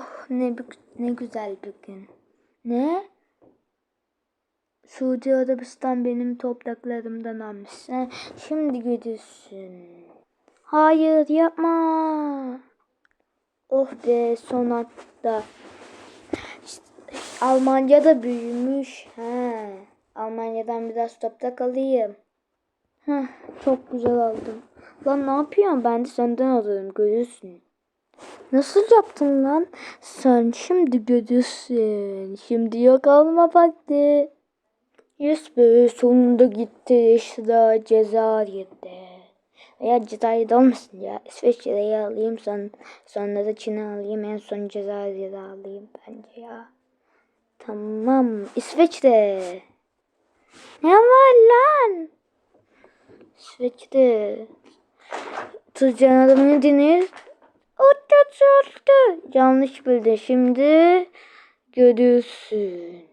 Oh ne ne güzel bir gün. Ne? Suudi Arabistan benim topraklarımdan almış. Sen şimdi görürsün. Hayır yapma. Oh be son hatta. Almanya'da büyümüş. He. Almanya'dan biraz toprak alayım. Heh, çok güzel aldım. Lan ne yapıyorsun? Ben de senden alırım. Görürsün. Nasıl yaptın lan? Sen şimdi görürsün. Şimdi yok alma vakti. Yes be sonunda gitti sıra Cezayir'de. Veya Cezayir'de olmasın ya. İsveçre'yi alayım son, sonra da Çin'i alayım. En son Cezayir'i alayım bence ya. Tamam. İsveçre. Ne var lan? İsveçre. Tuzcan adamını dinir. Yanlış bildin. Şimdi görürsün.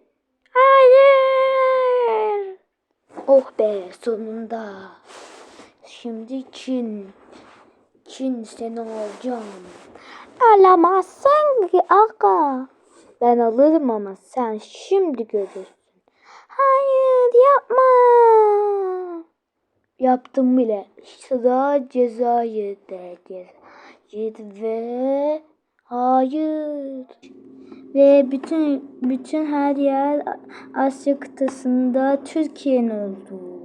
Hayır. Oh be sonunda. Şimdi Çin. Çin seni alacağım. Alamazsın ki aga. Ben alırım ama sen şimdi görürsün. Hayır yapma. Yaptım bile. Sıra Cezayir'de. Cezayir ve hayır. Ve bütün bütün her yer Asya kıtasında Türkiye'nin oldu.